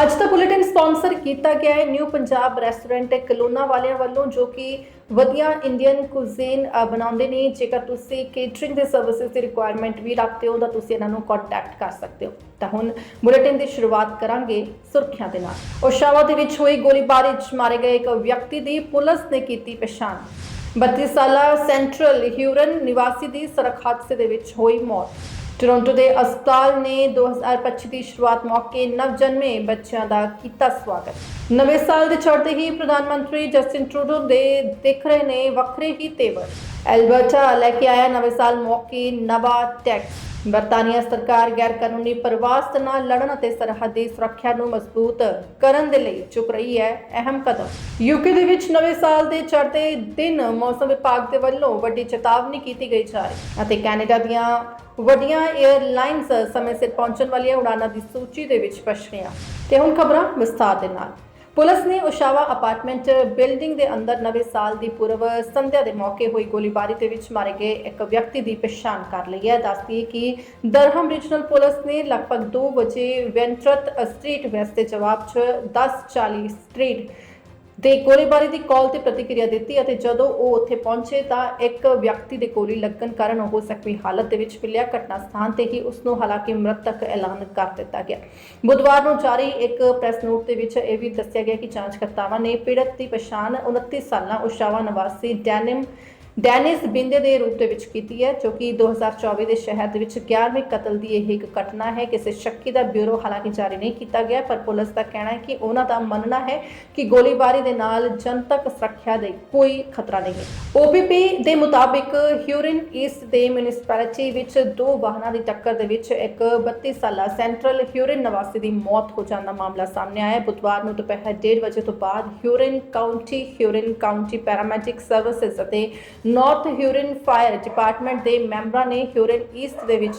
ਅੱਜ ਦਾ bulletin sponsor ਕੀਤਾ ਗਿਆ ਹੈ ਨਿਊ ਪੰਜਾਬ ਰੈਸਟੋਰੈਂਟ ਕਲੋਨਾ ਵਾਲਿਆਂ ਵੱਲੋਂ, ਜੋ ਕਿ ਵਧੀਆ ਇੰਡੀਅਨ ਕੁਜ਼ੀਨ ਬਣਾਉਂਦੇ ਨੇ। ਜੇਕਰ ਤੁਸੀਂ ਕੇਟਰਿੰਗ ਦੇ ਸਰਵਿਸਿਜ਼ ਦੀ ਰਿਕੁਆਇਰਮੈਂਟ ਵੀ ਰੱਖਦੇ ਹੋ, ਤਾਂ ਤੁਸੀਂ ਇਹਨਾਂ ਨੂੰ ਕੰਟੈਕਟ ਕਰ ਸਕਦੇ ਹੋ। ਤਾਂ ਹੁਣ ਬੁਲੇਟਿਨ ਦੀ ਸ਼ੁਰੂਆਤ ਕਰਾਂਗੇ ਸੁਰਖੀਆਂ ਦੇ ਨਾਲ। ਓਸ਼ਾਵਾ ਦੇ ਵਿੱਚ ਹੋਈ ਗੋਲੀਬਾਰੀ 'ਚ ਮਾਰੇ ਗਏ ਇੱਕ ਵਿਅਕਤੀ ਦੀ ਪੁਲਿਸ ਨੇ ਕੀਤੀ ਪਛਾਣ। 32 ਸਾਲਾ ਸੈਂਟਰਲ ਹਿਊਰਨ ਨਿਵਾਸੀ ਦੀ ਸੜਕ ਹਾਦਸੇ ਦੇ ਵਿੱਚ ਹੋਈ ਮੌਤ। ਟੋਰਾਂਟੋ ਦੇ ਹਸਪਤਾਲ ਨੇ 2025 ਦੀ ਸ਼ੁਰੂਆਤ ਮੌਕੇ ਨਵਜਨਮੇ ਬੱਚਿਆਂ ਦਾ ਕੀਤਾ ਸਵਾਗਤ। ਨਵੇਂ ਸਾਲ ਦੇ ਚੜ੍ਹਦੇ ਹੀ ਪ੍ਰਧਾਨ ਮੰਤਰੀ ਜਸਟਿਨ ਟਰੂਡੋ ਦੇ ਦਿਖ ਰਹੇ ਨੇ ਵੱਖਰੇ ਹੀ ਤੇਵਰ। ਐਲਬਰਟਾ ਲੈ ਕੇ ਆਇਆ ਨਵੇਂ ਸਾਲ ਮੌਕੇ ਨਵਾਂ ਬਰਤਾਨੀਆ ਸਰਕਾਰ ਗੈਰ ਕਾਨੂੰਨੀ ਪ੍ਰਵਾਸ ਨਾਲ ਲੜਨ ਅਤੇ ਸਰਹੱਦੀ ਸੁਰੱਖਿਆ ਨੂੰ ਮਜ਼ਬੂਤ ਕਰਨ ਦੇ ਲਈ ਚੁੱਕ ਰਹੀ ਹੈ ਅਹਿਮ ਕਦਮ। ਯੂਕੇ ਦੇ ਵਿੱਚ ਨਵੇਂ ਸਾਲ ਦੇ ਚੜ੍ਹਦੇ ਦਿਨ ਮੌਸਮ ਵਿਭਾਗ ਦੇ ਵੱਲੋਂ ਵੱਡੀ ਚੇਤਾਵਨੀ ਕੀਤੀ ਗਈ ਜਾ ਰਹੀ ਅਤੇ ਕੈਨੇਡਾ ਦੀਆਂ ਵੱਡੀਆਂ 에ਅਰਲਾਈਨਸ ਸਮੇਂ ਸਿਰ ਪਹੁੰਚਣ ਵਾਲੀਆਂ ਉਡਾਨਾਂ ਦੀ ਸੂਚੀ ਦੇ ਵਿੱਚ ਪਛੜੀਆਂ ਤੇ ਹੁਣ ਖਬਰਾਂ ਵਿਸਥਾਰ ਦੇ ਨਾਲ। ਪੁਲਿਸ ਨੇ ਉਸ਼ਾਵਾ ਅਪਾਰਟਮੈਂਟ ਬਿਲਡਿੰਗ ਦੇ ਅੰਦਰ ਨਵੇਂ ਸਾਲ ਦੀ ਪੂਰਵ ਸੰਧਿਆ ਦੇ ਮੌਕੇ ਹੋਈ ਗੋਲੀਬਾਰੀ ਦੇ ਵਿੱਚ ਮਾਰੇ ਗਏ ਇੱਕ ਵਿਅਕਤੀ ਦੀ ਪਛਾਣ ਕਰ ਲਈ ਹੈ। ਦੱਸਦੀ ਕਿ ਦਰਹਮ ਰੀਜਨਲ ਪੁਲਿਸ ਨੇ ਲਗਭਗ 2 ਵਜੇ ਵੈਂਟਰਤ ਸਟਰੀਟ ਵੈਸਟ ਦੇ ਜਵਾਬ 'ਚ 1040 ਸਟਰੀਟ ਦੇ ਗੋਲੀਬਾਰੀ ਦੀ ਕਾਲ ਤੇ ਪ੍ਰਤੀਕਿਰਿਆ ਦਿੱਤੀ ਅਤੇ ਜਦੋਂ ਉਹ ਉੱਥੇ ਪਹੁੰਚੇ ਤਾਂ ਇੱਕ ਵਿਅਕਤੀ ਦੇ ਗੋਲੀ ਲੱਗਣ ਕਾਰਨ ਉਹ ਜ਼ਖਮੀ ਹਾਲਤ ਦੇ ਵਿੱਚ ਮਿਲਿਆ। ਘਟਨਾ ਸਥਾਨ ਤੇ ਹੀ ਉਸ ਨੂੰ ਹਾਲਾਂਕਿ ਮ੍ਰਿਤਕ ਐਲਾਨ ਕਰ ਦਿੱਤਾ ਗਿਆ। ਬੁੱਧਵਾਰ ਨੂੰ ਜਾਰੀ ਇੱਕ ਪ੍ਰੈਸ ਨੋਟ ਦੇ ਵਿੱਚ ਇਹ ਵੀ ਦੱਸਿਆ ਗਿਆ ਕਿ ਜਾਂਚਕਰਤਾਵਾਂ ਨੇ ਪੀੜਤ ਦੀ ਪਛਾਣ 29 ਸਾਲਾਂ ਉਸ਼ਾਵਾ ਨਿਵਾਸੀ ਡੈਨਿਮ ਡੈਨਿਸ ਬਿੰਦੇ ਦੇ ਰੂਪ ਦੇ ਵਿੱਚ ਕੀਤੀ ਹੈ, ਜੋ ਕਿ 2024 ਦੇ ਸ਼ਹਿਰ ਦੇ ਵਿੱਚ 11ਵੇਂ ਕਤਲ ਦੀ ਇਹ ਇੱਕ ਘਟਨਾ ਹੈ। ਕਿਸੇ ਸ਼ੱਕੀ ਦਾ ਬਿਊਰੋ ਹਾਲਾਂਕਿ ਜਾਰੀ ਨਹੀਂ ਕੀਤਾ ਗਿਆ, ਪਰ ਪੁਲਿਸ ਦਾ ਕਹਿਣਾ ਹੈ ਕਿ ਉਹਨਾਂ ਦਾ ਮੰਨਣਾ ਹੈ ਕਿ ਗੋਲੀਬਾਰੀ ਦੇ ਨਾਲ ਜਨਤਕ ਸੁਰੱਖਿਆ ਦੇ ਕੋਈ ਖਤਰਾ ਨਹੀਂ ਹੈ। ਓਪੀਪੀ ਦੇ ਮੁਤਾਬਿਕ ਹਿਊਰਿਨ ਈਸਟ ਦੇ ਮਿਊਨਿਸਪੈਲਿਟੀ ਵਿੱਚ ਦੋ ਵਾਹਨਾਂ ਦੀ ਟੱਕਰ ਦੇ ਵਿੱਚ ਇੱਕ 32 ਸਾਲਾ ਸੈਂਟਰਲ ਹਿਊਰਿਨ ਨਿਵਾਸੀ ਦੀ ਮੌਤ ਹੋ ਜਾਣ ਦਾ ਮਾਮਲਾ ਸਾਹਮਣੇ ਆਇਆ। ਹੈ ਬੁੱਧਵਾਰ ਨੂੰ ਦੁਪਹਿਰ 1:30 ਵਜੇ ਤੋਂ ਬਾਅਦ Huron County Huron County paramedic services ਅਤੇ ਨਾਰਥ ਹਿਊਰਨ ਫਾਇਰ ਡਿਪਾਰਟਮੈਂਟ ਦੇ ਮੈਂਬਰਾਂ ਨੇ ਹਿਊਰਿਨ ਈਸਟ ਦੇ ਵਿੱਚ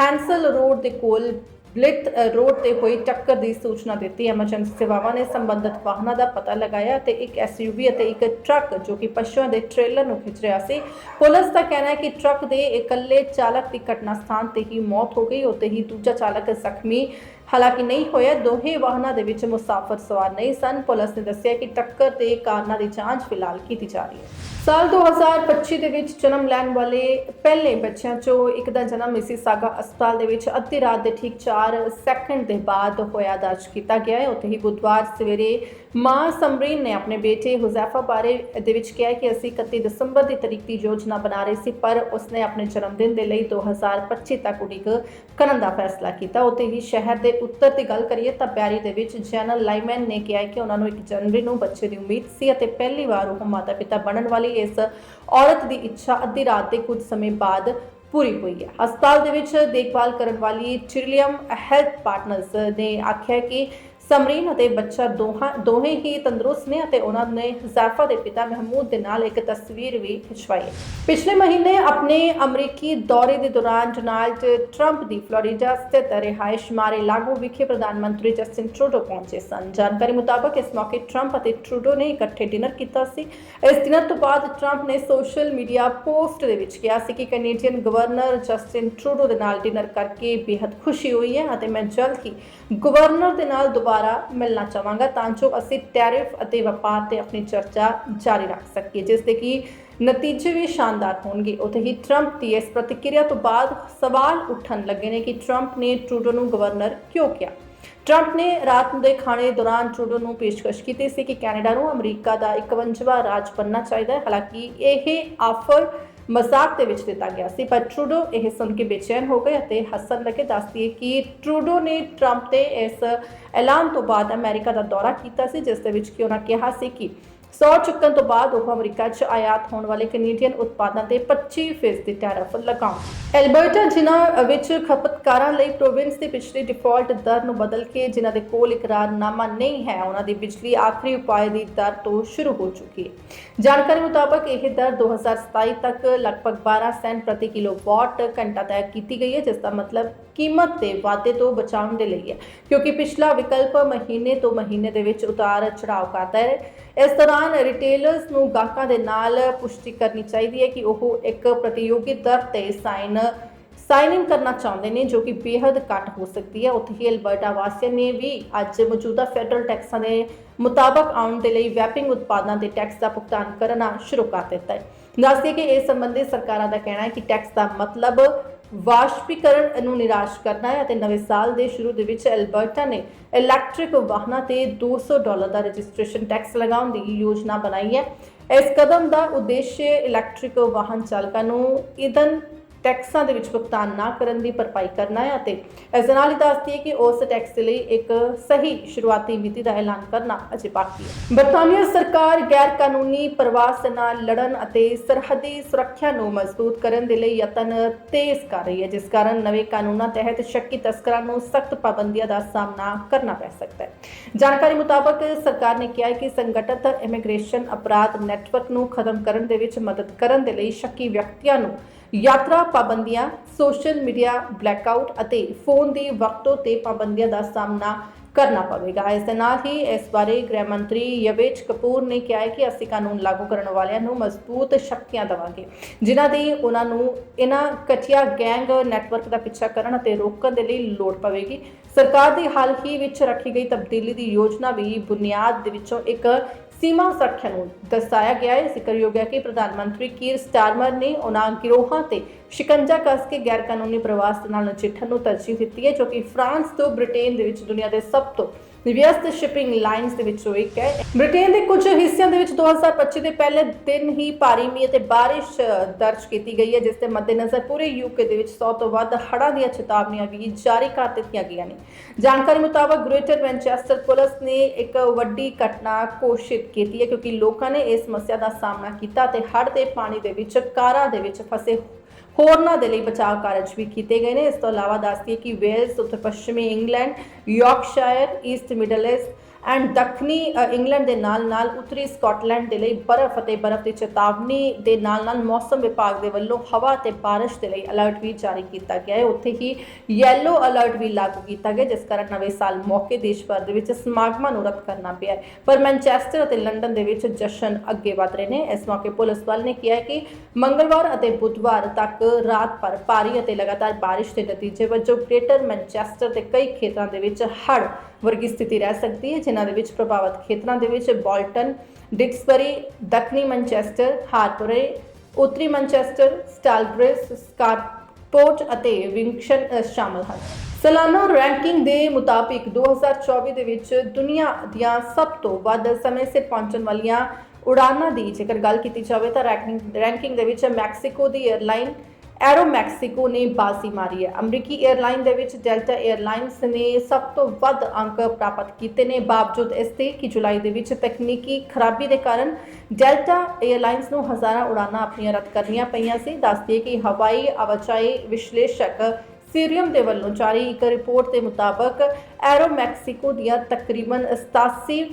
ਹੈਂਸਲ ਰੋਡ ਦੇ ਕੋਲ ਬਲਿਤ ਰੋਡ ਤੇ ਹੋਈ ਟੱਕਰ ਦੀ ਸੂਚਨਾ ਦਿੱਤੀ। ਐਮਰਜੈਂਸੀ ਸੇਵਾਵਾਂ ਨੇ ਸੰਬੰਧਿਤ ਵਾਹਨਾਂ ਦਾ ਪਤਾ ਲਗਾਇਆ ਤੇ ਇੱਕ ਐਸਯੂਵੀ ਅਤੇ ਇੱਕ ਟਰੱਕ ਜੋ ਕਿ ਪਸ਼ੂਆਂ ਦੇ ਟ੍ਰੇਲਰ ਨੂੰ ਖਿੱਚ ਰਿਹਾ ਸੀ। ਪੁਲਿਸ ਦਾ ਕਹਿਣਾ ਹੈ ਕਿ ਟਰੱਕ ਦੇ ਇਕੱਲੇ ਚਾਲਕ ਦੀ ਘਟਨਾ ਸਥਾਨ ਤੇ ਹੀ ਮੌਤ ਹੋ ਗਈ। ਉੱਤੇ ਹੀ ਦੂਜਾ ਚਾਲਕ ਜ਼ਖਮੀ ਹਾਲਾਂਕਿ ਨਹੀਂ ਹੋਇਆ, ਦੋਹੇ ਵਾਹਨਾਂ ਦੇ ਵਿੱਚ ਮੁਸਾਫਰ ਸਵਾਰ ਨਹੀਂ ਸਨ। ਪੁਲਿਸ ਨੇ ਦੱਸਿਆ ਕਿ ਟੱਕਰ ਦੇ ਕਾਰਨਾਂ ਦੀ ਜਾਂਚ ਫਿਲਹਾਲ ਕੀਤੀ ਜਾ ਰਹੀ ਹੈ। ਸਾਲ 2025 ਦੇ ਵਿੱਚ ਜਨਮ ਲੈਣ ਵਾਲੇ ਪਹਿਲੇ ਬੱਚਿਆਂ ਚੋਂ ਇੱਕ ਦਾ ਜਨਮ ਮਿਸੀਸਾਗਾ ਹਸਪਤਾਲ ਦੇ ਵਿੱਚ ਅੱਧੀ ਰਾਤ ਦੇ ਠੀਕ 4 ਸੈਕਿੰਡ ਦੇ ਬਾਅਦ ਹੋਇਆ ਦਰਜ ਕੀਤਾ ਗਿਆ ਹੈ। ਉੱਥੇ ਹੀ ਬੁੱਧਵਾਰ ਸਵੇਰੇ ਮਾਂ ਸਮਰੀਨ ਨੇ ਆਪਣੇ ਬੇਟੇ ਹੁਜ਼ੈਫਾ ਬਾਰੇ ਦੇ ਵਿੱਚ ਕਿਹਾ ਕਿ ਅਸੀਂ 31 ਦਸੰਬਰ ਦੀ ਤਰੀਕ ਦੀ ਯੋਜਨਾ ਬਣਾ ਰਹੇ ਸੀ, ਪਰ ਉਸਨੇ ਆਪਣੇ ਜਨਮ ਦਿਨ ਦੇ ਲਈ 2025 ਤੱਕ ਉਡੀਕ ਕਰਨ ਦਾ ਫੈਸਲਾ ਕੀਤਾ। ਉੱਥੇ ਹੀ ਸ਼ਹਿਰ ਦੇ ਉੱਤਰ ਦੀ ਗੱਲ ਕਰੀਏ ਤਾਂ ਪਿਆਰੀ ਦੇ ਵਿੱਚ ਜਨਰਲ ਲਾਈਮੈਨ ਨੇ ਕਿਹਾ ਕਿ ਉਹਨਾਂ ਨੂੰ 1 ਜਨਵਰੀ ਨੂੰ ਬੱਚੇ ਦੀ ਉਮੀਦ ਸੀ ਅਤੇ ਪਹਿਲੀ ਵਾਰ ਉਹ ਮਾਤਾ-ਪਿਤਾ ਬਣਨ ਵਾਲੀ ਇਸ ਔਰਤ ਦੀ ਇੱਛਾ ਅੱਧੀ ਰਾਤ ਦੇ ਕੁਝ ਸਮੇਂ ਬਾਅਦ ਪੂਰੀ ਹੋਈ ਹੈ। ਹਸਪਤਾਲ ਦੇ ਵਿੱਚ ਦੇਖਭਾਲ ਕਰਨ ਵਾਲੀ ਚਿਰਲੀਅਮ ਹੈਲਥ ਪਾਰਟਨਰਸ ਨੇ ਆਖਿਆ ਕਿ ਸਮਰੀਨ ਅਤੇ ਬੱਚਾ ਦੋਹਾਂ, ਦੋਹੇ ਹੀ ਤੰਦਰੁਸਤ ਨੇ ਅਤੇ ਉਹਨਾਂ ਨੇ ਜ਼ਾਫਾ ਦੇ ਪਿਤਾ ਮਹਿਮੂਦ ਦੇ ਨਾਲ ਇੱਕ ਤਸਵੀਰ ਵੀ ਖਿਚਵਾਈ। ਪਿਛਲੇ ਮਹੀਨੇ ਆਪਣੇ ਅਮਰੀਕੀ ਦੌਰੇ ਦੇ ਦੌਰਾਨ ਡੋਨਾਲਡ ਟਰੰਪ ਦੀ ਫਲੋਰੀਡਾ ਸਥਿਤ ਰਿਹਾਇਸ਼ ਮਾਰੇ ਲਾਗੂ ਵਿਖੇ ਪ੍ਰਧਾਨ ਮੰਤਰੀ ਜਸਟਿਨ ਟਰੂਡੋ ਪਹੁੰਚੇ ਸਨ। ਜਾਣਕਾਰੀ ਮੁਤਾਬਕ ਇਸ ਮੌਕੇ ਟਰੰਪ ਅਤੇ ਟਰੂਡੋ ਨੇ ਇਕੱਠੇ ਡਿਨਰ ਕੀਤਾ ਸੀ। ਇਸ ਡਿਨਰ ਤੋਂ ਬਾਅਦ ਟਰੰਪ ਨੇ ਸੋਸ਼ਲ ਮੀਡੀਆ ਪੋਸਟ ਦੇ ਵਿੱਚ ਕਿਹਾ ਸੀ ਕਿ ਕੈਨੇਡੀਅਨ ਗਵਰਨਰ ਜਸਟਿਨ ਟਰੂਡੋ ਦੇ ਨਾਲ ਡਿਨਰ ਕਰਕੇ ਬੇहद ਖੁਸ਼ੀ ਹੋਈ ਹੈ ਅਤੇ ਮੈਂ ਜਲਦ ਹੀ ਗਵਰਨਰ ਦੇ ਨਾਲ ਦੁਬਾਰਾ ਮਿਲਣਾ ਚਾਹਾਂਗਾ ਤਾਂ ਜੋ ਅਸੀਂ ਟੈਰਿਫ ਅਤੇ ਵਪਾਰ ਤੇ ਆਪਣੀ ਚਰਚਾ ਜਾਰੀ ਰੱਖ ਸਕੀਏ, ਜਿਸ ਦੇ ਕਿ ਨਤੀਜੇ ਵੀ ਸ਼ਾਨਦਾਰ ਹੋਣਗੇ। ਉੱਥੇ ਹੀ ਟਰੰਪ ਦੀ ਇਸ ਪ੍ਰਤੀਕਿਰਿਆ ਤੋਂ ਬਾਅਦ ਸਵਾਲ ਉੱਠਣ ਲੱਗੇ ਨੇ ਕਿ ਟਰੰਪ ਨੇ ਟਰੂਡੋ ਨੂੰ ਗਵਰਨਰ ਕਿਉਂ ਕਿਹਾ? ਟਰੰਪ ਨੇ ਰਾਤ ਦੇ ਖਾਣੇ ਦੌਰਾਨ ਟਰੂਡੋ ਨੂੰ ਪੇਸ਼ਕਸ਼ ਕੀਤੀ ਸੀ ਕਿ ਕੈਨੇਡਾ ਨੂੰ ਅਮਰੀਕਾ ਦਾ 51ਵਾਂ ਰਾਜ ਬਣਨਾ ਚਾਹੀਦਾ ਹੈ। ਹਾਲਾਂਕਿ ਇਹ ਆਫਰ ਮਜ਼ਾਕ ਦੇ ਵਿੱਚ ਦਿੱਤਾ ਗਿਆ ਸੀ, ਪਰ ਟਰੂਡੋ ਇਹ ਸੁਣ ਕੇ ਬੇਚੈਨ ਹੋ ਗਏ ਅਤੇ ਹੱਸਣ ਲੱਗੇ, ਦੱਸਦੀ ਹੈ ਕਿ ਟਰੂਡੋ ਨੇ ਟਰੰਪ ਦੇ ਇਸ ਐਲਾਨ ਤੋਂ ਬਾਅਦ ਅਮਰੀਕਾ ਦਾ ਦੌਰਾ ਕੀਤਾ ਸੀ, ਜਿਸ ਦੇ ਵਿੱਚ ਕਿ ਉਹਨਾਂ ਕਿਹਾ ਸੀ ਕਿ ਸੌ ਚੁੱਕਣ ਤੋਂ ਬਾਅਦ ਉਹ ਅਮਰੀਕਾ 'ਚ ਆਯਾਤ ਹੋਣ ਵਾਲੇ ਕੈਨੇਡੀਅਨ ਉਤਪਾਦਾਂ ਤੇ 25% ਦੀ ਟੈਰਿਫ ਲਗਾਉਣ। ਐਲਬਰਟਾ, ਜਿਨ੍ਹਾਂ ਵਿੱਚ ਖਪਤਕਾਰਾਂ ਲਈ ਪ੍ਰੋਵਿੰਸ ਦੀ ਪਿਛਲੀ ਡਿਫਾਲਟ ਦਰ ਨੂੰ ਬਦਲ ਕੇ ਜਿਨ੍ਹਾਂ ਦੇ ਕੋਲ ਇਕਰਾਰਨਾਮਾ ਨਹੀਂ ਹੈ ਉਹਨਾਂ ਦੀ ਬਿਜਲੀ ਆਖਰੀ ਉਪਾਅ ਦੀ ਦਰ ਤੋਂ ਸ਼ੁਰੂ ਹੋ ਚੁੱਕੀ ਹੈ। ਜਾਣਕਾਰੀ ਮੁਤਾਬਕ ਇਹ ਦਰ 2027 ਤੱਕ ਲਗਭਗ 12 ਸੈਂਟ ਪ੍ਰਤੀ ਕਿਲੋਵਾਟ ਘੰਟਾ ਤੈਅ ਕੀਤੀ ਗਈ ਹੈ, ਜਿਸ ਦਾ ਮਤਲਬ ਕੀਮਤ ਦੇ ਵਾਧੇ ਤੋਂ ਬਚਾਉਣ ਦੇ ਲਈ ਹੈ, ਕਿਉਂਕਿ ਪਿਛਲਾ ਵਿਕਲਪ ਮਹੀਨੇ ਤੋਂ ਮਹੀਨੇ ਦੇ ਵਿੱਚ ਉਤਾਰ ਚੜਾਅ ਕਰਦਾ ਹੈ। ਇਸ ਦੌਰਾਨ ਰਿਟੇਲਰਸ ਨੂੰ ਗਾਹਕਾਂ ਦੇ ਨਾਲ ਪੁਸ਼ਟੀ ਕਰਨੀ ਚਾਹੀਦੀ ਹੈ ਕਿ ਉਹ ਇੱਕ ਪ੍ਰਤੀਯੋਗੀ ਦਰ ਤੇ ਸਾਈਨ ਸਾਈਨ ਇਨ ਕਰਨਾ ਚਾਹੁੰਦੇ ਨੇ, ਜੋ ਕਿ ਬੇहद ਘੱਟ ਹੋ ਸਕਦੀ ਹੈ। ਉੱਥੇ ਹੀ ਅਲਬਰਟਾ ਵਾਸੀਆਂ ਨੇ ਵੀ ਅੱਜ ਮੌਜੂਦਾ ਫੈਡਰਲ ਟੈਕਸਾਂ ਦੇ ਮੁਤਾਬਕ ਆਉਣ ਦੇ ਲਈ ਵੈਪਿੰਗ ਉਤਪਾਦਾਂ ਦੇ ਟੈਕਸ ਦਾ ਭੁਗਤਾਨ ਕਰਨਾ ਸ਼ੁਰੂ ਕਰ ਦਿੱਤਾ ਹੈ। ਦੱਸਦੇ ਕਿ ਇਸ ਸੰਬੰਧੀ ਸਰਕਾਰਾਂ ਦਾ ਕਹਿਣਾ ਹੈ ਕਿ ਟੈਕਸ ਦਾ ਮਤਲਬ ਵਾਸ਼ਪੀਕਰਨ ਨੂੰ ਨਿਰਾਸ਼ ਕਰਨਾ ਹੈ ਅਤੇ ਨਵੇਂ ਸਾਲ ਦੇ ਸ਼ੁਰੂ ਦੇ ਵਿੱਚ ਅਲਬਰਟਾ ਨੇ ਇਲੈਕਟ੍ਰਿਕ ਵਾਹਨਾਂ ਤੇ 200 ਡਾਲਰ ਦਾ ਰਜਿਸਟ੍ਰੇਸ਼ਨ ਟੈਕਸ ਲਗਾਉਣ ਦੀ ਯੋਜਨਾ ਬਣਾਈ ਹੈ। ਇਸ ਕਦਮ ਦਾ ਉਦੇਸ਼ ਇਲੈਕਟ੍ਰਿਕ ਵਾਹਨ ਚਾਲਕਾਂ ਨੂੰ ਈਂਧਨ ਟੈਕਸਾਂ ਦੇ ਵਿੱਚ ਭੁਗਤਾਨ ਨਾ ਕਰਨ ਦੀ ਭਰਪਾਈ ਕਰਨਾ ਹੈ ਅਤੇ ਇਸ ਦੇ ਨਾਲ ਹੀ ਦੱਸਦੀ ਹੈ ਕਿ ਉਸ ਟੈਕਸ ਦੇ ਲਈ ਇੱਕ ਸਹੀ ਸ਼ੁਰੂਆਤੀ ਮਿਤੀ ਦਾ ਐਲਾਨ ਕਰਨਾ ਅਜੇ ਬਾਕੀ ਹੈ। ਬਰਤਾਨੀਆ ਸਰਕਾਰ ਗੈਰ ਕਾਨੂੰਨੀ ਪ੍ਰਵਾਸ ਨਾਲ ਲੜਨ ਅਤੇ ਸਰਹੱਦੀ ਸੁਰੱਖਿਆ ਨੂੰ ਮਜ਼ਬੂਤ ਕਰਨ ਦੇ ਲਈ ਯਤਨ ਤੇਜ਼ ਕਰ ਰਹੀ ਹੈ, ਜਿਸ ਕਾਰਨ ਨਵੇਂ ਕਾਨੂੰਨਾਂ ਤਹਿਤ ਸ਼ੱਕੀ ਤਸਕਰਾਂ ਨੂੰ ਸਖਤ ਪਾਬੰਦੀਆਂ ਦਾ ਸਾਹਮਣਾ ਕਰਨਾ ਪੈ ਸਕਦਾ ਹੈ। ਜਾਣਕਾਰੀ ਮੁਤਾਬਕ ਸਰਕਾਰ ਨੇ ਕਿਹਾ ਹੈ ਕਿ ਸੰਗਠਿਤ ਇਮੀਗ੍ਰੇਸ਼ਨ ਅਪਰਾਧ ਨੈਟਵਰਕ ਨੂੰ ਖਤਮ ਕਰਨ ਦੇ ਵਿੱਚ ਮਦਦ ਕਰਨ ਦੇ ਲਈ ਸ਼ੱਕੀ ਵਿਅਕਤੀਆਂ ਨੂੰ ਯਾਤਰਾ ਪਾਬੰਦੀਆਂ, ਸੋਸ਼ਲ ਮੀਡੀਆ ਬਲੈਕਆਊਟ ਅਤੇ ਫੋਨ ਦੀ ਵਰਤੋਂ ਤੇ ਪਾਬੰਦੀਆਂ ਦਾ ਸਾਹਮਣਾ ਕਰਨਾ ਪਵੇਗਾ। ਇਸ ਦੇ ਨਾਲ ਹੀ ਇਸ ਬਾਰੇ ਗ੍ਰਹਿ ਮੰਤਰੀ ਯਵੇਸ਼ ਕਪੂਰ ਨੇ ਕਿਹਾ ਹੈ ਕਿ ਅਸੀਂ ਕਾਨੂੰਨ ਲਾਗੂ ਕਰਨ ਵਾਲਿਆਂ ਨੂੰ ਮਜ਼ਬੂਤ ਸ਼ਕਤੀਆਂ ਦੇਵਾਂਗੇ, ਜਿਨ੍ਹਾਂ ਦੀ ਉਹਨਾਂ ਨੂੰ ਇਹਨਾਂ ਕਟਿਆ ਗੈਂਗ ਨੈਟਵਰਕ ਦਾ ਪਿੱਛਾ ਕਰਨ ਅਤੇ ਰੋਕਣ ਦੇ ਲਈ ਲੋੜ ਪਵੇਗੀ। ਸਰਕਾਰ ਦੀ ਹਾਲ ਹੀ ਵਿੱਚ ਰੱਖੀ ਗਈ ਤਬਦੀਲੀ ਦੀ ਯੋਜਨਾ ਵੀ ਬੁਨਿਆਦ ਦੇ ਵਿੱਚੋਂ ਇੱਕ ਸੀਮਾ ਸੁਰੱਖਿਆ ਨੂੰ ਦਰਸਾਇਆ ਗਿਆ ਹੈ। ਜ਼ਿਕਰਯੋਗ ਹੈ ਕਿ ਪ੍ਰਧਾਨ ਮੰਤਰੀ ਕੀਰ ਸਟਾਰਮਰ ਨੇ ਉਹਨਾਂ ਗਿਰੋਹਾਂ ਤੇ ਸ਼ਿਕੰਜਾ ਕੱਸ ਕੇ ਗੈਰ ਕਾਨੂੰਨੀ ਪ੍ਰਵਾਸ ਦੇ ਨਾਲ ਨਜਿੱਠਣ ਨੂੰ ਤਰਜੀਹ ਦਿੱਤੀ ਹੈ, ਜੋ ਕਿ ਫਰਾਂਸ ਤੋਂ ਬ੍ਰਿਟੇਨ ਦੇ ਵਿੱਚ ਦੁਨੀਆ ਦੇ ਸਭ ਤੋਂ ਵਿਅਸਤ ਸ਼ਿਪਿੰਗ ਲਾਈਨਸ ਦੇ ਵਿੱਚੋਂ ਇੱਕ ਹੈ। ਬ੍ਰਿਟੇਨ ਦੇ ਕੁਝ ਹਿੱਸਿਆਂ ਦੇ ਵਿੱਚ 2025 ਦੇ ਪਹਿਲੇ ਦਿਨ ਹੀ ਭਾਰੀ ਮੀਂਹ ਅਤੇ ਬਾਰਿਸ਼ ਦਰਜ ਕੀਤੀ ਗਈ ਹੈ, ਜਿਸ ਦੇ ਮੱਦੇਨਜ਼ਰ ਪੂਰੇ ਯੂਕੇ ਦੇ ਵਿੱਚ 100 ਤੋਂ ਵੱਧ ਹੜ੍ਹਾਂ ਦੀਆਂ ਚੇਤਾਵਨੀਆਂ ਵੀ ਜਾਰੀ ਕਰ ਦਿੱਤੀਆਂ ਗਈਆਂ ਨੇ। ਜਾਣਕਾਰੀ ਮੁਤਾਬਕ ਗ੍ਰੇਟਰ ਮੈਨਚੈਸਟਰ ਪੁਲਿਸ ਨੇ ਇੱਕ ਵੱਡੀ ਘਟਨਾ ਘੋਸ਼ਿਤ ਕੀਤੀ ਹੈ, ਕਿਉਂਕਿ ਲੋਕਾਂ ਨੇ ਇਸ ਸਮੱਸਿਆ ਦਾ ਸਾਹਮਣਾ ਕੀਤਾ ਤੇ ਹੜ੍ਹ ਦੇ ਪਾਣੀ ਦੇ ਵਿੱਚ, ਕਾਰਾਂ ਦੇ ਵਿੱਚ ਫਸੇ ਹੋਰਨਾਂ ਦੇ ਲਈ ਬਚਾਅ ਕਾਰਜ ਵੀ ਕੀਤੇ ਗਏ ਨੇ। ਇਸ ਤੋਂ ਇਲਾਵਾ ਦੱਸਦੀ ਕਿ ਵੇਲਸ ਉੱਤਰ ਪੱਛਮੀ England, Yorkshire, East Midlands and ਦੱਖਣੀ ਇੰਗਲੈਂਡ ਦੇ ਨਾਲ-ਨਾਲ ਉੱਤਰੀ ਸਕਾਟਲੈਂਡ ਦੇ ਲਈ ਬਰਫ਼ ਅਤੇ ਬਰਫ਼ ਦੀ ਚੇਤਾਵਨੀ ਦੇ ਨਾਲ-ਨਾਲ ਮੌਸਮ ਵਿਭਾਗ ਦੇ ਵੱਲੋਂ ਹਵਾ ਤੇ ਬਾਰਿਸ਼ ਦੇ ਲਈ ਅਲਰਟ ਵੀ ਜਾਰੀ ਕੀਤਾ ਗਿਆ ਹੈ। ਉੱਥੇ ਹੀ ਯੈਲੋ ਅਲਰਟ ਵੀ ਲਾਗੂ ਕੀਤਾ ਗਿਆ, ਜਿਸ ਕਾਰਨ ਨਵੇਂ ਸਾਲ ਮੌਕੇ ਦੇਸ਼ ਭਰ ਦੇ ਵਿੱਚ ਸਮਾਗਮਾਂ ਨੂੰ ਰੱਦ ਕਰਨਾ ਪਿਆ ਹੈ। ਪਰ ਮੈਨਚੈਸਟਰ ਅਤੇ ਲੰਡਨ ਦੇ ਵਿੱਚ ਜਸ਼ਨ ਅੱਗੇ ਵਧ ਰਹੇ ਨੇ। ਇਸ ਮੌਕੇ ਪੁਲਿਸ ਵੱਲ ਨੇ ਕਿਹਾ ਕਿ ਮੰਗਲਵਾਰ ਅਤੇ ਬੁੱਧਵਾਰ ਤੱਕ ਰਾਤ ਭਰ ਭਾਰੀ ਅਤੇ ਲਗਾਤਾਰ ਬਾਰਿਸ਼ ਦੇ ਨਤੀਜੇ ਵਜੋਂ ਗ੍ਰੇਟਰ ਮੈਨਚੈਸਟਰ ਦੇ ਕਈ ਖੇਤਰਾਂ ਦੇ ਵਿੱਚ ਹੜ੍ਹ ਵਰਗੀ ਸਥਿਤੀ ਰਹਿ ਸਕਦੀ ਹੈ, ਜਿਨ੍ਹਾਂ ਦੇ ਵਿੱਚ ਪ੍ਰਭਾਵਿਤ ਖੇਤਰਾਂ ਦੇ ਵਿੱਚ ਬੋਲਟਨ ਡਿਕਸਬਰੀ ਦੱਖਣੀ ਮੈਨਚੈਸਟਰ, ਹਾਰਪਰੇ, ਉੱਤਰੀ ਮੈਨਚੈਸਟਰ, ਸਟਾਲਬ੍ਰਿਸ ਸਕਾਟਪੋਰਟ ਅਤੇ ਵਿੰਕਸ਼ਨ ਸ਼ਾਮਲ ਹਨ। ਸਾਲਾਨਾ ਰੈਂਕਿੰਗ ਦੇ ਮੁਤਾਬਿਕ 2024 ਦੇ ਵਿੱਚ ਦੁਨੀਆ ਦੀਆਂ ਸਭ ਤੋਂ ਵੱਧ ਸਮੇਂ ਸਿਰ ਪਹੁੰਚਣ ਵਾਲੀਆਂ ਉਡਾਨਾਂ ਦੀ ਜੇਕਰ ਗੱਲ ਕੀਤੀ ਜਾਵੇ ਤਾਂ ਰੈਂਕਿੰਗ ਰੈਂਕਿੰਗ ਦੇ ਵਿੱਚ ਮੈਕਸੀਕੋ ਦੀ 에ਅਰਲਾਈਨ ਐਰੋ ਮੈਕਸੀਕੋ ਨੇ ਬਾਜ਼ੀ ਮਾਰੀ ਹੈ। ਅਮਰੀਕੀ 에ਅਰਲਾਈਨ ਦੇ ਵਿੱਚ ਡੈਲਟਾ 에ਅਰਲਾਈਨਸ ਨੇ ਸਭ ਤੋਂ ਵੱਧ ਅੰਕ ਪ੍ਰਾਪਤ ਕੀਤੇ ਨੇ। ਬਾਵਜੂਦ ਇਸ ਤੇ ਕਿ ਜੁਲਾਈ ਦੇ ਵਿੱਚ ਤਕਨੀਕੀ ਖਰਾਬੀ ਦੇ ਕਾਰਨ ਡੈਲਟਾ 에ਅਰਲਾਈਨਸ ਨੂੰ ਹਜ਼ਾਰਾਂ ਉਡਾਨਾਂ ਆਪਣੀਆਂ ਰੱਦ ਕਰਨੀਆਂ ਪਈਆਂ ਸੀ। ਦੱਸਦੀ ਹੈ ਕਿ ਹਵਾਈ ਆਵਾਜਾਈ ਵਿਸ਼ਲੇਸ਼ਕ ਸੀਰੀਅਮ ਦੇ ਵੱਲੋਂ ਜਾਰੀ ਇੱਕ ਰਿਪੋਰਟ ਦੇ ਮੁਤਾਬਕ ਐਰੋ ਮੈਕਸੀਕੋ ਦੀਆਂ ਤਕਰੀਬਨ 87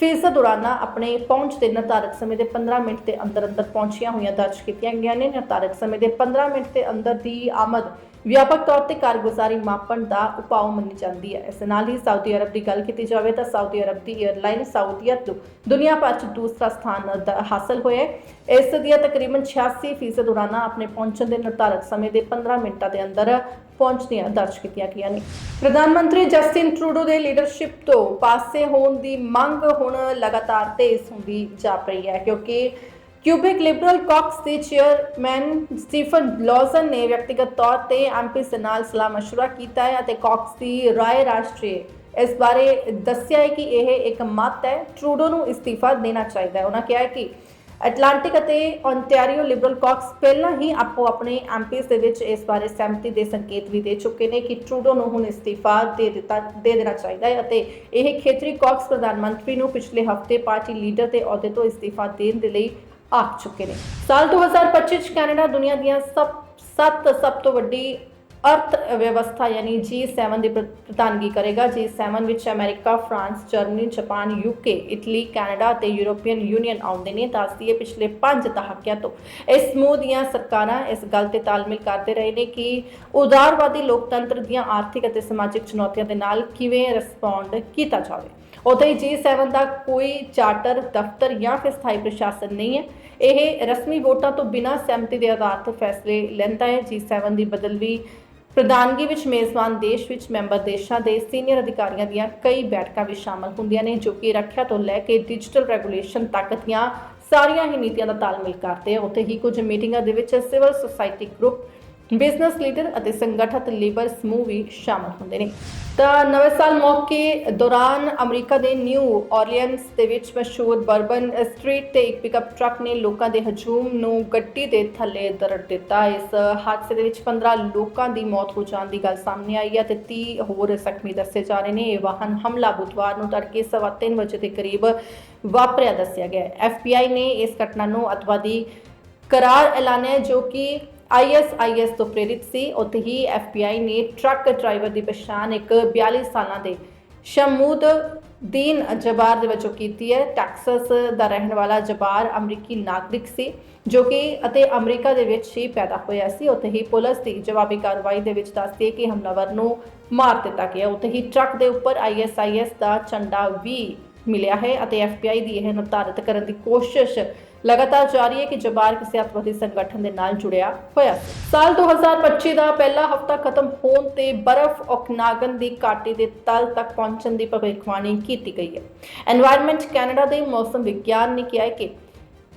ਫੀਸਦ ਉਡਾਨਾਂ ਆਪਣੇ ਪਹੁੰਚ ਦੇ ਨਿਰਧਾਰਤ ਸਮੇਂ ਦੇ 15 ਮਿੰਟ ਦੇ ਅੰਦਰ ਅੰਦਰ ਪਹੁੰਚੀਆਂ ਹੋਈਆਂ ਦਰਜ ਕੀਤੀਆਂ ਗਈਆਂ ਨੇ। ਨਿਰਧਾਰਤ ਸਮੇਂ ਦੇ 15 ਮਿੰਟ ਦੇ ਅੰਦਰ ਦੀ ਆਮਦ ਵਿਆਪਕ ਤੌਰ ਤੇ ਕਾਰਗੁਜ਼ਾਰੀ ਮਾਪਣ ਦਾ ਉਪਾਅ ਮੰਨੀ ਜਾਂਦੀ ਹੈ। ਇਸ ਨਾਲ ਹੀ ਸਾਊਦੀ ਅਰਬ ਦੀ ਗੱਲ ਕੀਤੀ ਜਾਵੇ ਤਾਂ ਸਾਊਦੀ ਅਰਬ ਦੀ 에ਅਰਲਾਈਨ ਸਾਊਦੀਅਤ ਤੋਂ ਦੁਨੀਆ ਭਰ 'ਚ ਦੂਸਰਾ ਸਥਾਨ ਹਾਸਲ ਹੋਇਆ ਇਸ ਦੀਆਂ ਤਕਰੀਬਨ 86% ਫੀਸਦ ਉਡਾਨਾਂ ਆਪਣੇ ਪਹੁੰਚਣ ਦੇ ਨਿਰਧਾਰਤ ਸਮੇਂ ਦੇ 15 ਮਿੰਟਾਂ ਦੇ ਅੰਦਰ ਪਹੁੰਚਦੀਆਂ ਦਰਜ ਕੀਤੀਆਂ ਗਈਆਂ ਨੇ ਪ੍ਰਧਾਨ ਮੰਤਰੀ ਜਸਟਿਨ ਟਰੂਡੋ ਦੇ ਲੀਡਰਸ਼ਿਪ ਤੋਂ ਪਾਸੇ ਹੋਣ ਦੀ ਮੰਗ ਹੁਣ ਲਗਾਤਾਰ ਤੇਜ਼ ਹੁੰਦੀ ਜਾ ਰਹੀ ਹੈ ਕਿਉਂਕਿ ਕਿਊਬਿਕ ਲਿਬਰਲ ਕਾਕਸ ਦੇ ਚੇਅਰਮੈਨ ਸਟੀਫਨ ਲੌਜ਼ਨ ਨੇ ਵਿਅਕਤੀਗਤ ਤੌਰ ਤੇ ਐਮਪੀ ਦੇ ਨਾਲ ਸਲਾਹ مشورہ ਕੀਤਾ ਹੈ ਅਤੇ ਕਾਕਸ ਦੀ ਰਾਏ ਰਾਸ਼ਟਰੀ ਇਸ ਬਾਰੇ ਦੱਸਿਆ ਹੈ ਕਿ ਇਹ ਇੱਕ ਮਤ ਹੈ ਟਰੂਡੋ ਨੂੰ ਅਸਤੀਫਾ ਦੇਣਾ ਚਾਹੀਦਾ ਹੈ ਉਹਨਾਂ ਕਿਹਾ ਹੈ ਕਿ ਐਟਲਾਂਟਿਕ ਅਤੇ ਓਨਟਾਰੀਓ ਲਿਬਰਲ ਕਾਕਸ ਪਹਿਲਾਂ ਹੀ ਆਪੋ ਆਪਣੇ ਐਮਪੀਸ ਦੇ ਵਿੱਚ ਇਸ ਬਾਰੇ ਸਹਿਮਤੀ ਦੇ ਸੰਕੇਤ ਵੀ ਦੇ ਚੁੱਕੇ ਨੇ ਕਿ ਟਰੂਡੋ ਨੂੰ ਹੁਣ ਇਸਤੀਫਾ ਦੇ ਦਿੱਤਾ, ਦੇ ਦੇਣਾ ਚਾਹੀਦਾ ਹੈ ਅਤੇ ਇਹ ਖੇਤਰੀ ਕਾਕਸ ਪ੍ਰਧਾਨ ਮੰਤਰੀ ਨੂੰ ਪਿਛਲੇ ਹਫ਼ਤੇ ਪਾਰਟੀ ਲੀਡਰ ਦੇ ਅਹੁਦੇ ਤੋਂ ਇਸਤੀਫਾ ਦੇਣ ਦੇ ਲਈ ਆਖ ਚੁੱਕੇ ਨੇ। ਸਾਲ 2025 ਚ ਕੈਨੇਡਾ ਦੁਨੀਆ ਦੀਆਂ ਸਭ, ਸੱਤ ਸਭ ਤੋਂ ਵੱਡੀ ਅਰਥ ਵਿਵਸਥਾ ਯਾਨੀ G7 ਦੀ ਪ੍ਰ- ਪ੍ਰਧਾਨਗੀ ਕਰੇਗਾ। G7 ਵਿੱਚ America, France, Germany, Japan, UK, Italy, Canada ਅਤੇ ਯੂਰੋਪੀਅਨ ਯੂਨੀਅਨ ਆਉਂਦੇ ਨੇ ਦੱਸਦੀ ਹੈ ਪਿਛਲੇ 5 ਦਹਾਕਿਆਂ ਤੋਂ। ਇਸ ਸਮੂਹ ਦੀਆਂ ਸਰਕਾਰਾਂ ਇਸ ਗੱਲ ਤੇ ਤਾਲਮੇਲ ਕਰਦੇ ਰਹੇ ਨੇ ਕਿ ਉਦਾਰਵਾਦੀ ਲੋਕਤੰਤਰ ਦੀਆਂ ਆਰਥਿਕ ਅਤੇ ਸਮਾਜਿਕ ਚੁਣੌਤੀਆਂ ਦੇ ਨਾਲ ਕਿਵੇਂ ਰਿਸਪੌਂਡ ਕੀਤਾ ਜਾਵੇ। ਉੱਥੇ G7 ਦਾ ਕੋਈ ਚਾਰਟਰ ਦਫ਼ਤਰ ਜਾਂ ਫਿਰ ਸਥਾਈ ਪ੍ਰਸ਼ਾਸਨ ਨਹੀਂ ਹੈ। ਇਹ ਰਸਮੀ ਵੋਟਾਂ ਤੋਂ ਬਿਨਾਂ ਸਹਿਮਤੀ ਦੇ ਆਧਾਰ ਤੇ ਫੈਸਲੇ ਲੈਂਦਾ ਹੈ। G7 ਦੀ ਬਦਲਵੀ ਪ੍ਰਧਾਨਗੀ ਵਿੱਚ ਮੇਜ਼ਬਾਨ ਦੇਸ਼ ਵਿੱਚ ਮੈਂਬਰ ਦੇਸ਼ਾਂ ਦੇ ਸੀਨੀਅਰ ਅਧਿਕਾਰੀਆਂ ਦੀਆਂ ਕਈ ਬੈਠਕਾਂ ਵੀ ਸ਼ਾਮਲ ਹੁੰਦੀਆਂ ਨੇ, ਜੋ ਕਿ ਰੱਖਿਆ ਤੋਂ ਲੈ ਕੇ ਡਿਜੀਟਲ ਰੈਗੂਲੇਸ਼ਨ ਤੱਕ ਦੀਆਂ ਸਾਰੀਆਂ ਹੀ ਨੀਤੀਆਂ ਦਾ ਤਾਲਮੇਲ ਕਰਦੇ ਆ। ਉੱਥੇ ਹੀ ਕੁਝ ਮੀਟਿੰਗਾਂ ਦੇ ਵਿੱਚ civil society group business leader ਅਤੇ ਸੰਗਠਿਤ ਲੇਬਰ ਸਮੂਹ ਵੀ ਸ਼ਾਮਲ ਹੁੰਦੇ ਨੇ। ਤਾਂ ਨਵੇਂ ਸਾਲ ਮੌਕੇ ਦੌਰਾਨ ਅਮਰੀਕਾ ਦੇ ਨਿਊ ਔਰਲੀਅਨਸ ਦੇ ਵਿੱਚ ਮਸ਼ਹੂਰ ਬਰਬਨ ਸਟਰੀਟ ਤੇ ਇੱਕ ਪਿਕਅਪ ਟਰੱਕ ਨੇ ਲੋਕਾਂ ਦੇ ਹਜੂਮ ਨੂੰ ਗੱਡੀ ਦੇ ਥੱਲੇ ਦਰੜ ਦਿੱਤਾ। ਇਸ ਹਾਦਸੇ ਦੇ ਵਿੱਚ 15 ਲੋਕਾਂ ਦੀ ਮੌਤ ਹੋ ਜਾਣ ਦੀ ਗੱਲ ਸਾਹਮਣੇ ਆਈ ਹੈ ਤੇ 30 ਹੋਰ ਜ਼ਖਮੀ ਦੱਸੇ ਜਾ ਰਹੇ ਨੇ। ਇਹ ਵਾਹਨ ਹਮਲਾ ਬੁੱਧਵਾਰ ਨੂੰ ਤੜਕੇ 3:30 ਵਜੇ ਦੇ ਕਰੀਬ ਵਾਪਰਿਆ ਦੱਸਿਆ ਗਿਆ ਹੈ। ਐਫਬੀਆਈ ਨੇ ਇਸ ਘਟਨਾ ਨੂੰ ਅਤਵਾਦੀ ਕਰਾਰ ਐਲਾਨਿਆ ਜੋ ਕਿ ਆਈਐਸਆਈਐਸ ਤੋਂ ਪ੍ਰੇਰਿਤ ਸੀ। ਉੱਥੇ ਹੀ ਐਫਬੀਆਈ ਨੇ ਟਰੱਕ ਡਰਾਈਵਰ ਦੀ ਪਛਾਣ ਇੱਕ 42 ਸਾਲਾਂ ਦੇ ਸ਼ਮੂਦ ਦੀਨ ਜਬਾਰ ਦੇ ਵਜੋਂ ਕੀਤੀ ਹੈ। ਟੈਕਸਸ ਦਾ ਰਹਿਣ ਵਾਲਾ ਜਬਾਰ ਅਮਰੀਕੀ ਨਾਗਰਿਕ ਸੀ, ਜੋ ਕਿ ਅਤੇ ਅਮਰੀਕਾ ਦੇ ਵਿੱਚ ਹੀ ਪੈਦਾ ਹੋਇਆ ਸੀ। ਉੱਥੇ ਹੀ ਪੁਲਿਸ ਦੀ ਜਵਾਬੀ ਕਾਰਵਾਈ ਦੇ ਵਿੱਚ ਦੱਸਦੀ ਹੈ ਕਿ ਹਮਲਾਵਰ ਨੂੰ ਮਾਰ ਦਿੱਤਾ ਗਿਆ। ਉੱਥੇ ਹੀ ਟਰੱਕ ਦੇ ਉੱਪਰ ਆਈਐਸਆਈਐਸ ਦਾ ਝੰਡਾ ਵੀ ਮਿਲਿਆ ਹੈ ਅਤੇ ਐਫਬੀਆਈ ਦੀ ਇਹ ਨਿਰਧਾਰਤ ਕਰਨ ਦੀ ਕੋਸ਼ਿਸ਼ ਲਗਾਤਾਰ ਜਾਰੀ ਹੈ ਕਿ ਜਬਾਰ ਕਿਸੇ ਅਤਵਾਦੀ ਸੰਗਠਨ ਦੇ ਨਾਲ ਜੁੜਿਆ ਹੋਇਆ ਸੀ। ਸਾਲ 2025 ਦਾ ਪਹਿਲਾ ਹਫਤਾ ਖਤਮ ਹੋਣ ਤੇ ਬਰਫ਼ ਓਕਨਾਗਨ ਦੀ ਘਾਟੀ ਦੇ ਤਲ ਤੱਕ ਪਹੁੰਚਣ ਦੀ ਭਵਿੱਖਬਾਣੀ ਕੀਤੀ ਗਈ ਹੈ। এনवायरमेंट ਕੈਨੇਡਾ ਦੇ ਮੌਸਮ ਵਿਗਿਆਨ ਨੇ ਕਿਹਾ ਹੈ ਕਿ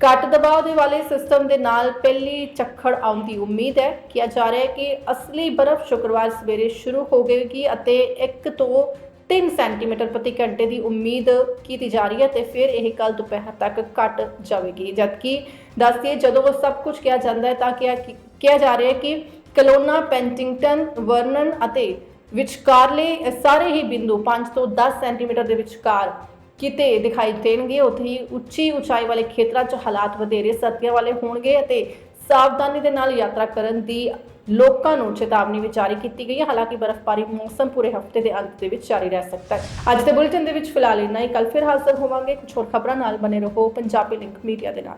ਘੱਟ ਦਬਾਅ ਦੇ ਵਾਲੇ ਸਿਸਟਮ ਦੇ ਨਾਲ ਪਹਿਲੀ ਚੱਖੜ ਆਉਣ ਦੀ ਉਮੀਦ ਹੈ। ਕਿਹਾ ਜਾ ਰਿਹਾ ਹੈ ਕਿ ਅਸਲੀ ਬਰਫ਼ ਸ਼ੁੱਕਰਵਾਰ ਸਵੇਰੇ ਸ਼ੁਰੂ ਹੋ ਗਏਗੀ ਅਤੇ 1 ਤੋਂ 3 ਸੈਂਟੀਮੀਟਰ ਪ੍ਰਤੀ ਘੰਟੇ ਦੀ ਉਮੀਦ ਕੀਤੀ ਜਾ ਰਹੀ ਹੈ ਤੇ ਫਿਰ ਇਹ ਕੱਲ ਦੁਪਹਿਰ ਤੱਕ ਘਟ ਜਾਵੇਗੀ। ਜਦਕਿ ਦੱਸਦੀਏ ਜਦੋਂ ਉਹ ਸਭ ਕੁਝ ਕਿਹਾ ਜਾਂਦਾ ਹੈ ਤਾਂ ਕਿਹਾ ਜਾ ਰਿਹਾ ਹੈ ਕਿ ਕਲੋਨਾ, ਪੈਂਟਿੰਗਟਨ, ਵਰਨਨ ਅਤੇ ਵਿਚਕਾਰਲੇ ਸਾਰੇ ਹੀ ਬਿੰਦੂ 5 ਤੋਂ 10 ਸੈਂਟੀਮੀਟਰ ਦੇ ਵਿਚਕਾਰ ਕਿਤੇ ਦਿਖਾਈ ਦੇਣਗੇ। ਉੱਥੇ ਹੀ ਉੱਚੀ ਉਚਾਈ ਵਾਲੇ ਖੇਤਰਾਂ 'ਚ ਹਾਲਾਤ ਵਧੇਰੇ ਸਰਦੀਆਂ ਵਾਲੇ ਹੋਣਗੇ ਅਤੇ ਸਾਵਧਾਨੀ ਦੇ ਨਾਲ ਯਾਤਰਾ ਕਰਨ ਦੀ ਲੋਕਾਂ ਨੂੰ ਚੇਤਾਵਨੀ ਵੀ ਜਾਰੀ ਕੀਤੀ ਗਈ ਹੈ। ਹਾਲਾਂਕਿ ਬਰਫ਼ਬਾਰੀ ਮੌਸਮ ਪੂਰੇ ਹਫ਼ਤੇ ਦੇ ਅੰਤ ਦੇ ਵਿੱਚ ਜਾਰੀ ਰਹਿ ਸਕਦਾ ਹੈ। ਅੱਜ ਦੇ ਬੁਲੇਟਿਨ ਦੇ ਵਿੱਚ ਫਿਲਹਾਲ ਇੰਨਾ ਹੀ। ਕੱਲ ਫਿਰ ਹਾਜ਼ਰ ਹੋਵਾਂਗੇ। ਕੁਝ ਹੋਰ ਖਬਰਾਂ ਨਾਲ ਬਨੇ ਰਹੋ। ਪੰਜਾਬੀ ਲਿੰਕ ਮੀਡੀਆ ਦੇ ਨਾਲ।